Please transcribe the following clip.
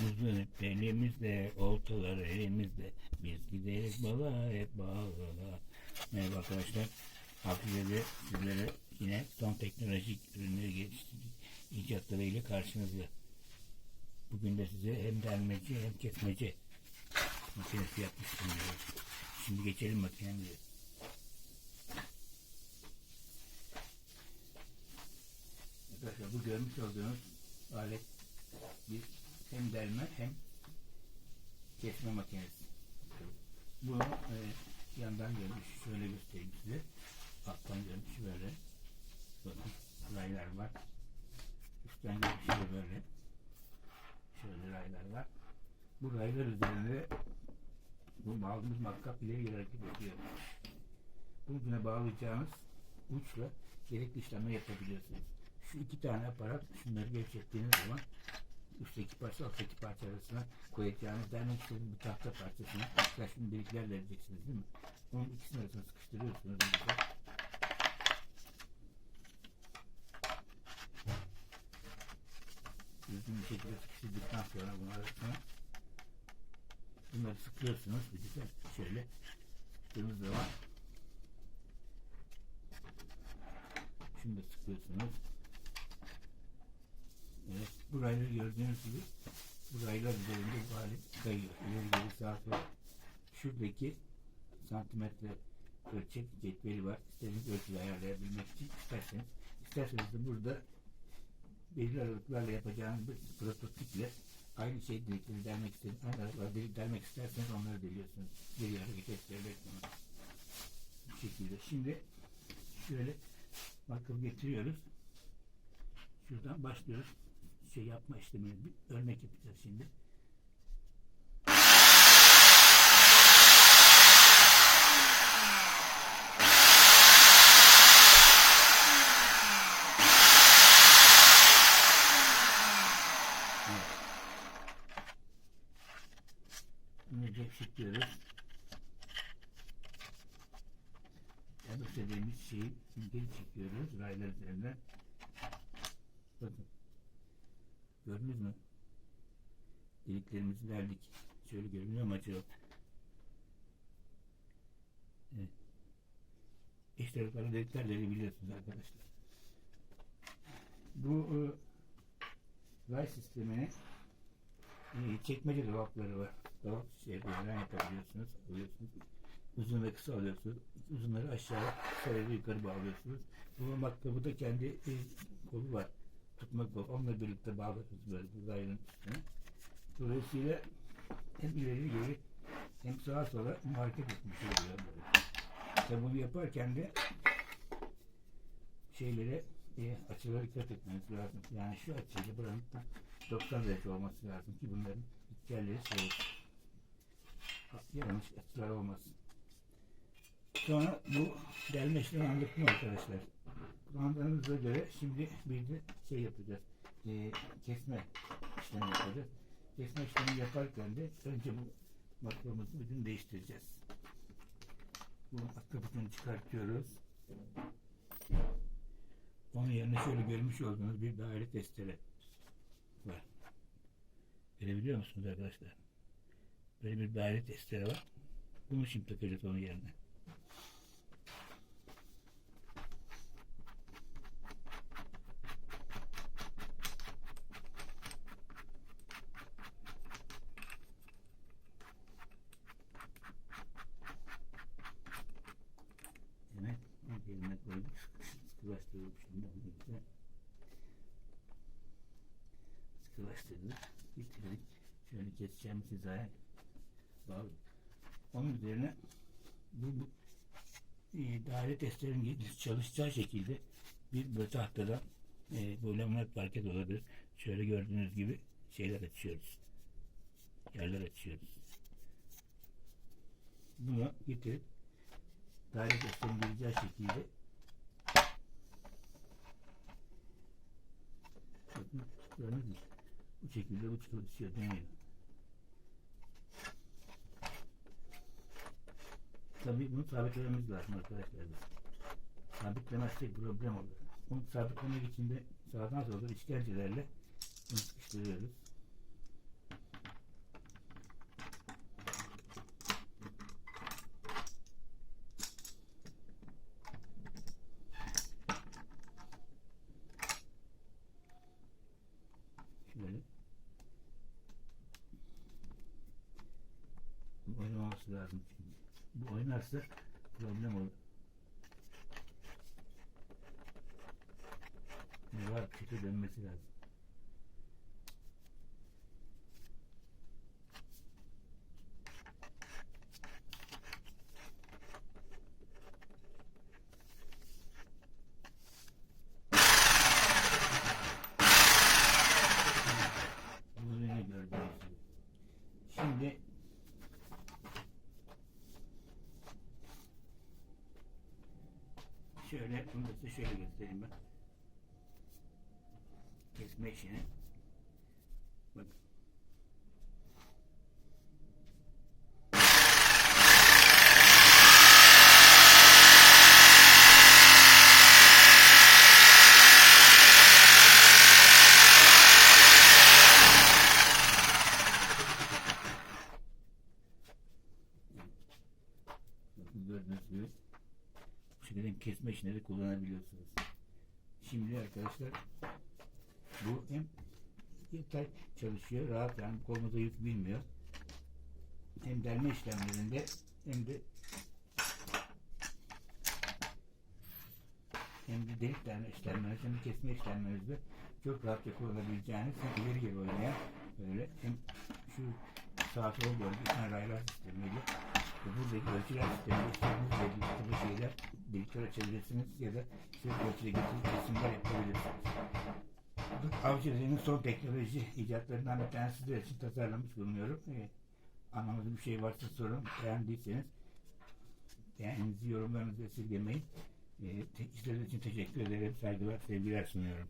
Uzun elimizde, oltalar elimizde. Biz gideriz balığa hep balığa. Merhaba arkadaşlar. Hafize'de sizlere yine son teknolojik ürünleri geliştirdik. icatlarıyla karşınızda. Bugün de size hem delmeci hem kesmeci makinesi yapmıştım diyor. Şimdi geçelim makinemize. Arkadaşlar bu görmüş olduğunuz alet bir hem delme hem kesme makinesi. Bunu e, yandan görmüş. Şöyle göstereyim size. Alttan görmüş böyle. Bakın raylar var. Üstten görmüş de böyle. Şöyle raylar var. Bu raylar üzerinde bu aldığımız matkap ileri geri hareket ediyor. Buna bağlayacağınız uçla gerekli işlemleri yapabiliyorsunuz. Şu iki tane aparat şunları gevşettiğiniz zaman üstteki parça alttaki parça arasına koyacağınız dermek istediğiniz bir tahta parçasını mesela şimdi delikler vereceksiniz değil mi? Onun ikisinin arasına sıkıştırıyorsunuz. Burada. Düzgün bir şekilde sıkıştırdıktan sonra bunun arasına bunları sıkıyorsunuz. Bir güzel şöyle sıktığınız zaman şunu da sıkıyorsunuz. Evet, bu rayları gördüğünüz gibi bu raylar üzerinde alet kayıyor. Sağa sola. Şuradaki santimetre ölçek cetveli var. İstediğiniz ölçüyü ayarlayabilmek için isterseniz. İsterseniz de burada belirli aralıklarla yapacağınız bir prototiple aynı şey delikleri delmek istediğiniz, aynı aralıklarla delik delmek isterseniz onları deliyorsunuz. Geri hareket ettirerek bunu. Bu şekilde. Şimdi şöyle bakım getiriyoruz. Şuradan başlıyoruz. Şey yapma işlemini bir örnek yapacağız şimdi. Bunu gevşetiyoruz. Yanlış dediğimiz şeyi geri çekiyoruz raylar üzerinden. Bakın. Gördünüz mü? Deliklerimizi verdik. Şöyle görünüyor mu acaba? Evet. İç tarafları deliklerleri biliyorsunuz arkadaşlar. Bu e, ray sistemini e, çekmece dolapları var. Dolap şey böyle yapabiliyorsunuz. Alıyorsunuz. Uzun ve kısa alıyorsunuz. Uzunları aşağı, kısaları yukarı bağlıyorsunuz. Bu matkabı da kendi e, kolu var. Tutmak kolu. Onunla birlikte böyle bu rayın üstüne. Dolayısıyla hem ileri geri hem sağa sola hareket etmiş oluyor. İşte bunu yaparken de şeylere e, açılara dikkat etmeniz lazım. Yani şu açıyla buranın tam 90 derece olması lazım ki bunların yerleri olsun. yanlış açılar olmasın. Sonra bu delme işlemi anlattım arkadaşlar. Kullandığınıza göre şimdi bir de şey yapacağız. E, kesme işlemi yapacağız. Kesme işlemi yaparken de önce bu makromumuzu bütün değiştireceğiz. Bu makromunu çıkartıyoruz. Onun yerine şöyle görmüş olduğunuz bir daire testere var. Görebiliyor musunuz arkadaşlar? Böyle bir daire testere var. Bunu şimdi takacağız onun yerine. Şöyle keseceğimiz hizaya. Onun üzerine bu, bu e, daire testlerin çalışacağı şekilde bir böyle tahtadan e, böyle laminat parket olabilir. Şöyle gördüğünüz gibi şeyler açıyoruz. Yerler açıyoruz. Bunu getirip daire testlerin gireceği şekilde? Bu şekilde bu çalışıyor dönüyor. Tabii bunu sabitlememiz lazım arkadaşlar. Sabitlemezsek şey, problem olur. Bunu sabitlemek için de sağdan sola işkencelerle bunu sıkıştırıyoruz. Şöyle. Oynaması lazım çünkü. Bu oynarsa problem olur. Ne var? Kötü dönmesi lazım. Bunu yine gördünüz. Şimdi şöyle bunu da size şöyle göstereyim ben. Kesme işini. Bak. Bakın gördüğünüz gibi şekilde kesme işini de kullanabiliyorsunuz. Şimdi arkadaşlar bu hem yeter çalışıyor rahat yani kolumuza yük bilmiyor. Hem delme işlemlerinde hem de hem de delik delme işlemlerinde hem de kesme işlemlerinizde çok rahatça kullanabileceğiniz hem ileri geri oynayan böyle hem şu sola doğru giden raylar sistemiyle buradaki ölçüler sistemiyle istediğiniz belli bir şeyler delikler açabilirsiniz ya da siz ölçüde getirip kesimler yapabilirsiniz. Avcıların son teknoloji icatlarından bir tanesi sizler için tasarlamış bulunuyorum. Ee, anlamadığım bir şey varsa sorun. Beğendiyseniz beğeninizi yorumlarınızı esirgemeyin. Ee, te- için teşekkür ederim. Saygılar, sevgiler sunuyorum.